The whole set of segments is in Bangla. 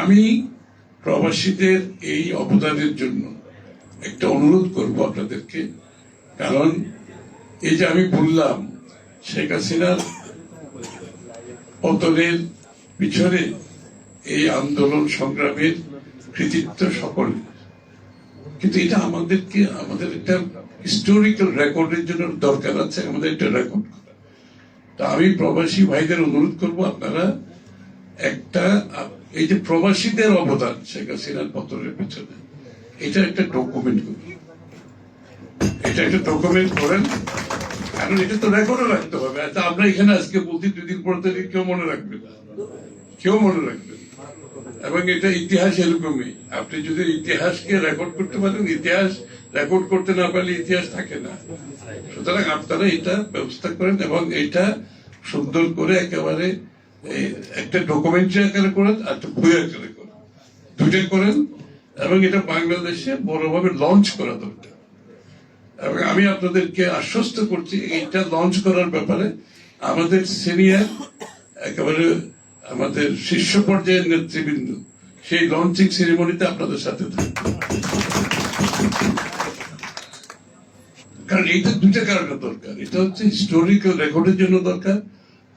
আমি প্রবাসীদের এই অবদানের জন্য একটা অনুরোধ করব আপনাদেরকে। কারণ এই যে আমি বললাম, শেখ হাসিনার পতনের পিছনে এই আন্দোলন সংগ্রামের কৃতিত্ব সকল। কিন্তু এটা আমাদেরকে, আমাদের একটা হিস্টোরিক্যাল রেকর্ডের জন্য দরকার আছে, আমাদের একটা রেকর্ড তা আমি প্রবাসী ভাইদের অনুরোধ করব, আপনারা একটা এই যে প্রবাসীদের অবদান শেখ হাসিনার পতনের পেছনে, এটা একটা ডকুমেন্ট করুন এটা একটা ডকুমেন্ট করেন। কারণ এটা তো রেকর্ডও রাখতে হবে। আচ্ছা আমরা এখানে আজকে বলছি দুই দিন পর থেকে কেউ মনে রাখবে না। কেউ মনে রাখবে এবং এটা ইতিহাস এরকমই। আপনি যদি ইতিহাসকে রেকর্ড করতে পারেন, ইতিহাস রেকর্ড করতে না পারলে ইতিহাস থাকে না। সুতরাং আপনারা এটা ব্যবস্থা করেন এবং এটা সুন্দর করে একেবারে একটা ডকুমেন্টারি আকারে করেন আর একটা বই আকারে করেন। দুইটাই করেন এবং এটা বাংলাদেশে বড়ভাবে লঞ্চ করা দরকার। এবং আমি আপনাদেরকে আশ্বস্ত করছি, এইটা লঞ্চ করার ব্যাপারে আমাদের সিনিয়র একেবারে আমাদের শীর্ষ পর্যায়ের নেতৃবৃন্দ, সেই লঞ্চিং সেরিমনিতে আপনাদের সাথে থাকবে। কারণ এইটা দুইটা কারণে দরকার। এটা হচ্ছে হিস্টোরিক্যাল রেকর্ডের জন্য দরকার।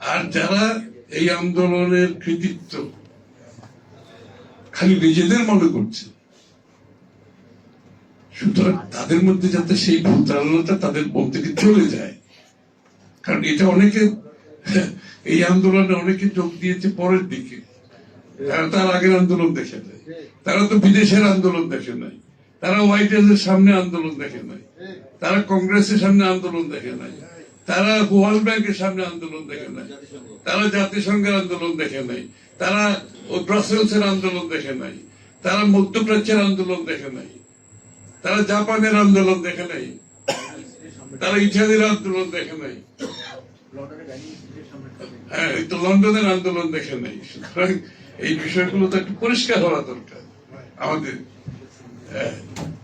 আর যারা এই আন্দোলনের কৃতিত্ব খালি নিজেদের মনে করছে। সুতরাং তাদের মধ্যে যাতে সেই ভুল ধারণাটা তাদের মন থেকে চলে যায়। কারণ এটা অনেকে, এই আন্দোলনে অনেকে যোগ দিয়েছে পরের দিকে। তার আগের আন্দোলন দেখে নাই। তারা তো বিদেশের আন্দোলন দেখে নাই। তারা হোয়াইট হাউসের সামনে আন্দোলন দেখে নাই। তারা কংগ্রেসের সামনে আন্দোলন দেখে নাই। তারা ওয়ার্ল্ড ব্যাংকের সামনে আন্দোলন দেখে নাই। তারা জাতিসংঘের আন্দোলন দেখে নাই। তারা ব্রাসেলসের আন্দোলন দেখে নাই। তারা মধ্যপ্রাচ্যের আন্দোলন দেখে নাই। তারা জাপানের আন্দোলন দেখে নাই। তারা ইটালির আন্দোলন দেখে নাই। হ্যাঁ তো লন্ডনের আন্দোলন দেখে নাই। সুতরাং এই বিষয়গুলো তো একটু পরিষ্কার হওয়া দরকার আমাদের। হ্যাঁ,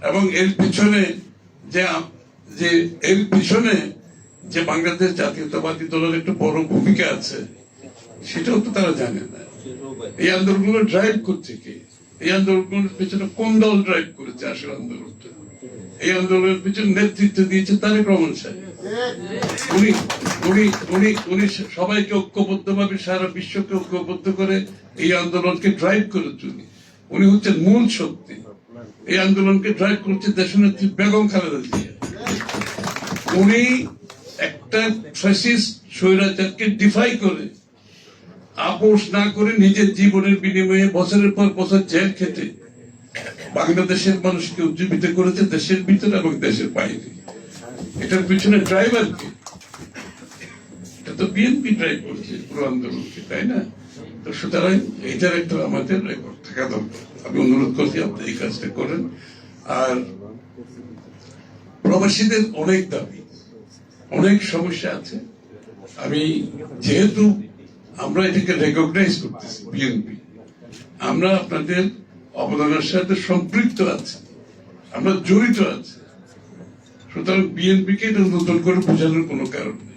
এবং এর পিছনে যে যে এর পিছনে যে বাংলাদেশ জাতীয়তাবাদী দলের একটু বড় ভূমিকা আছে, সেটাও তো তারা জানে না। এই আন্দোলনগুলো ড্রাইভ করছে কে? এই আন্দোলনগুলোর পিছনে কোন দল ড্রাইভ করেছে আসল আন্দোলনটা? এই আন্দোলনের পিছনে নেতৃত্ব দিয়েছে তারেক রহমান উনি উনি উনি উনি সবাইকে ঐক্যবদ্ধ ভাবে সারা বিশ্বকে ঐক্যবদ্ধ করে এই আন্দোলনকে ড্রাইভ করেছে উনি। উনি হচ্ছেন মূল শক্তি। এই আন্দোলনকে ড্রাইভ করছে দেশনেত্রী বেগম খালেদা জিয়া। উনি একটা ফ্যাসিস্ট স্বৈরাচারকে ডিফাই করে, আপোষ না করে নিজের জীবনের বিনিময়ে বছরের পর বছর জেল বাংলাদেশের মানুষকে উজ্জীবিত করেছে দেশের ভিতরে এবং দেশের বাইরে। এটার পিছনে ড্রাইভার কে? এটা তো বিএনপি ড্রাইভ করছে, পুরো আন্দোলনকে, তাই না? তো সুতরাং এটার একটা আমাদের রেকর্ড থাকা দরকার। আমি অনুরোধ করছি, আপনি এই কাজটা করেন। আর প্রবাসীদের অনেক দাবি অনেক সমস্যা আছে। আমি যেহেতু আমরা এটাকে রেকগনাইজ করতেছি বিএনপি আমরা আপনাদের অবদানের সাথে সম্পৃক্ত আছি। আমরা জড়িত আছি। সুতরাং বিএনপিকে এটা নতুন করে বোঝানোর কোনো কারণ নেই।